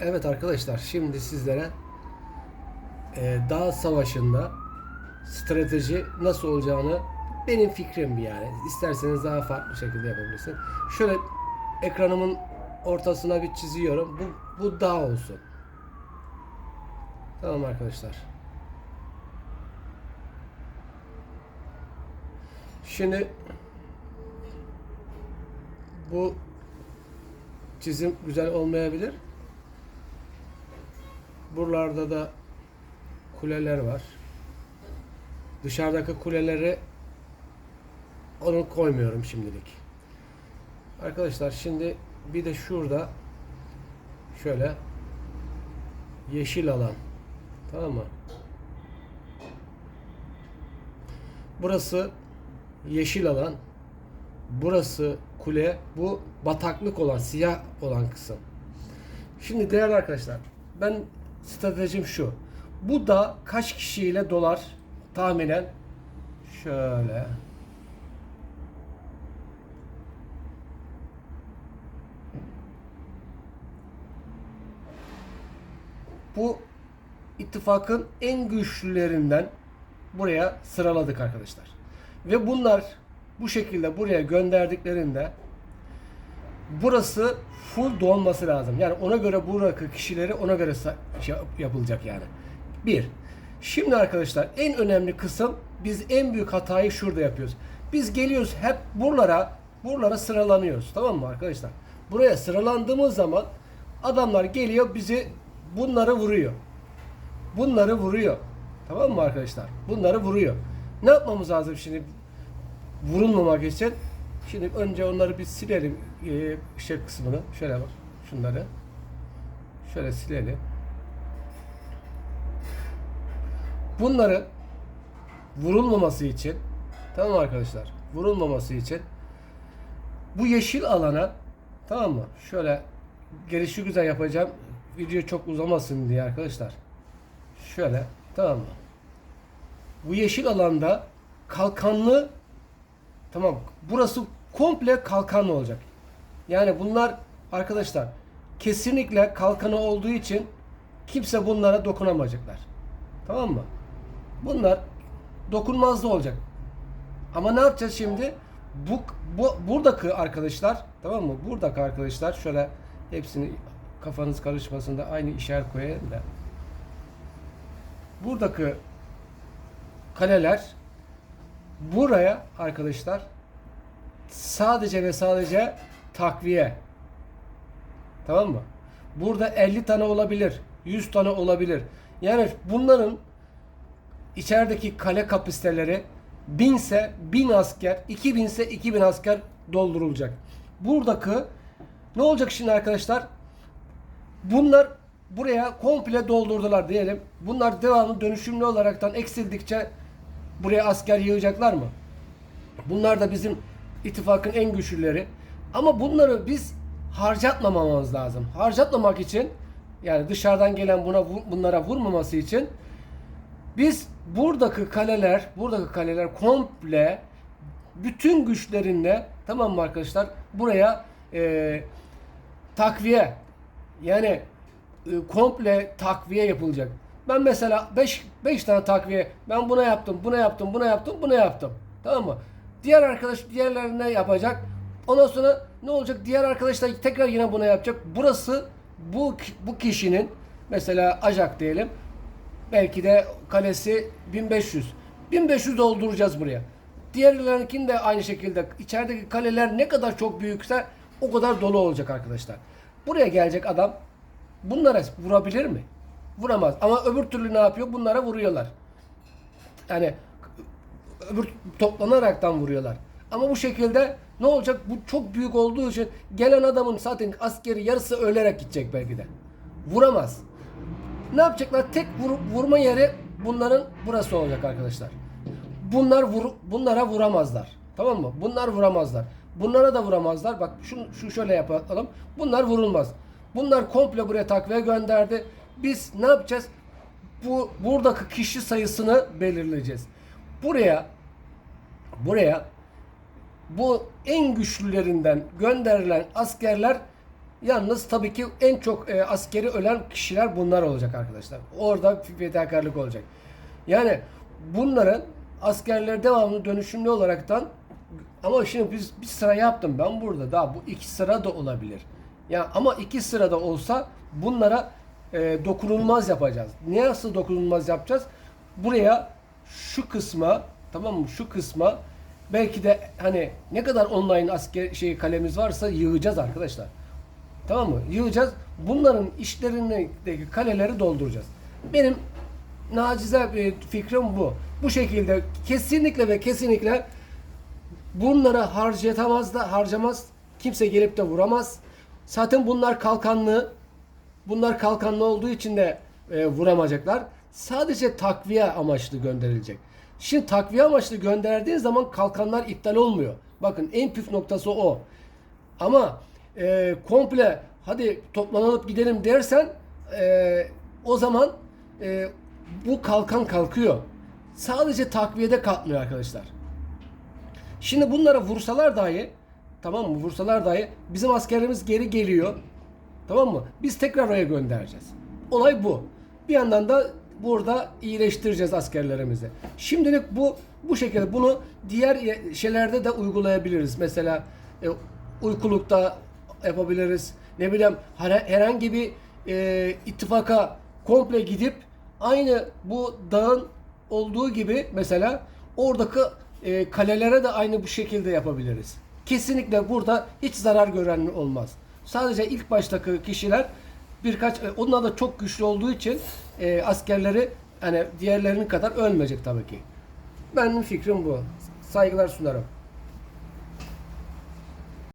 Evet arkadaşlar şimdi sizlere e, dağ savaşında strateji nasıl olacağını benim fikrim yani. İsterseniz daha farklı şekilde yapabilirsin. Şöyle ekranımın ortasına bir çiziyorum. Bu, bu dağ olsun. Tamam arkadaşlar. Şimdi bu çizim güzel olmayabilir. Buralarda da kuleler var. Dışarıdaki kuleleri onu koymuyorum şimdilik. Arkadaşlar şimdi bir de şurada şöyle yeşil alan. Tamam mı? Burası yeşil alan. Burası kule. Bu bataklık olan, siyah olan kısım. Şimdi değerli arkadaşlar, ben stratejim şu. Bu da kaç kişiyle dolar tahminen şöyle bu ittifakın en güçlülerinden buraya sıraladık arkadaşlar. Ve bunlar bu şekilde buraya gönderdiklerinde burası full dolması lazım. Yani ona göre buradaki kişileri ona göre şey yapılacak yani. Bir. Şimdi arkadaşlar en önemli kısım biz en büyük hatayı şurada yapıyoruz. Biz geliyoruz hep buralara buralara sıralanıyoruz. Tamam mı arkadaşlar? Buraya sıralandığımız zaman adamlar geliyor bizi bunları vuruyor. Bunları vuruyor. Tamam mı arkadaşlar? Bunları vuruyor. Ne yapmamız lazım şimdi vurulmamak için? Şimdi önce onları bir silelim e, şey kısmını. Şöyle bak. Şunları. Şöyle silelim. Bunları vurulmaması için tamam mı arkadaşlar? Vurulmaması için bu yeşil alana tamam mı? Şöyle gelişi güzel yapacağım. Video çok uzamasın diye arkadaşlar. Şöyle tamam mı? Bu yeşil alanda kalkanlı tamam burası komple kalkanlı olacak. Yani bunlar arkadaşlar kesinlikle kalkanı olduğu için kimse bunlara dokunamayacaklar. Tamam mı? Bunlar dokunmazlı olacak. Ama ne yapacağız şimdi? Bu, bu buradaki arkadaşlar tamam mı? Buradaki arkadaşlar şöyle hepsini kafanız karışmasın da aynı işaret koyayım da. Buradaki kaleler buraya arkadaşlar sadece ve sadece takviye. Tamam mı? Burada 50 tane olabilir. 100 tane olabilir. Yani bunların içerideki kale kapasiteleri 1000 ise 1000 asker, 2000 ise 2000 asker doldurulacak. Buradaki ne olacak şimdi arkadaşlar? Bunlar buraya komple doldurdular diyelim. Bunlar devamlı dönüşümlü olaraktan eksildikçe buraya asker yığacaklar mı? Bunlar da bizim ittifakın en güçlüleri. Ama bunları biz harcatmamamız lazım. Harcatmamak için yani dışarıdan gelen buna bunlara vurmaması için biz buradaki kaleler, buradaki kaleler komple bütün güçlerinle tamam mı arkadaşlar buraya e, takviye yani e, komple takviye yapılacak. Ben mesela 5 5 tane takviye ben buna yaptım, buna yaptım, buna yaptım, buna yaptım. Tamam mı? Diğer arkadaş diğerlerine yapacak. Ondan sonra ne olacak? Diğer arkadaşlar tekrar yine buna yapacak. Burası bu bu kişinin mesela Ajak diyelim. Belki de kalesi 1500. 1500 dolduracağız buraya. Diğerlerinkini de aynı şekilde içerideki kaleler ne kadar çok büyükse o kadar dolu olacak arkadaşlar. Buraya gelecek adam bunlara vurabilir mi? Vuramaz. Ama öbür türlü ne yapıyor? Bunlara vuruyorlar. Yani öbür toplanaraktan vuruyorlar. Ama bu şekilde ne olacak? Bu çok büyük olduğu için gelen adamın zaten askeri yarısı ölerek gidecek belki de. Vuramaz. Ne yapacaklar? Tek vur, vurma yeri bunların burası olacak arkadaşlar. Bunlar vur, bunlara vuramazlar. Tamam mı? Bunlar vuramazlar. Bunlara da vuramazlar. Bak şu, şu şöyle yapalım. Bunlar vurulmaz. Bunlar komple buraya takviye gönderdi. Biz ne yapacağız? Bu buradaki kişi sayısını belirleyeceğiz. Buraya buraya bu en güçlülerinden gönderilen askerler Yalnız tabii ki en çok e, askeri ölen kişiler bunlar olacak arkadaşlar. Orada fedakarlık olacak. Yani bunların askerler devamlı dönüşümlü olaraktan ama şimdi biz bir sıra yaptım ben burada daha bu iki sıra da olabilir. Ya ama iki sırada olsa bunlara e, dokunulmaz yapacağız. Niye nasıl dokunulmaz yapacağız? Buraya şu kısma tamam mı? Şu kısma belki de hani ne kadar online asker şey kalemiz varsa yığacağız arkadaşlar. Tamam mı? Yığacağız. Bunların işlerindeki kaleleri dolduracağız. Benim nacize bir fikrim bu. Bu şekilde kesinlikle ve kesinlikle bunları harcatamaz da harcamaz. Kimse gelip de vuramaz. Zaten bunlar kalkanlı. Bunlar kalkanlı olduğu için de e, vuramayacaklar. Sadece takviye amaçlı gönderilecek. Şimdi takviye amaçlı gönderdiğin zaman kalkanlar iptal olmuyor. Bakın en püf noktası o. Ama e, komple hadi toplanıp gidelim dersen e, o zaman e, bu kalkan kalkıyor. Sadece takviyede kalkmıyor arkadaşlar. Şimdi bunlara vursalar dahi tamam mı? Vursalar dahi bizim askerlerimiz geri geliyor. Tamam mı? Biz tekrar oraya göndereceğiz. Olay bu. Bir yandan da burada iyileştireceğiz askerlerimizi. Şimdilik bu bu şekilde bunu diğer şeylerde de uygulayabiliriz. Mesela e, uykulukta yapabiliriz. Ne bileyim her- herhangi bir e, ittifaka komple gidip aynı bu dağın olduğu gibi mesela oradaki e, kalelere de aynı bu şekilde yapabiliriz. Kesinlikle burada hiç zarar gören olmaz. Sadece ilk baştaki kişiler birkaç e, onlar da çok güçlü olduğu için e, askerleri hani diğerlerinin kadar ölmeyecek tabii ki. Benim fikrim bu. Saygılar sunarım.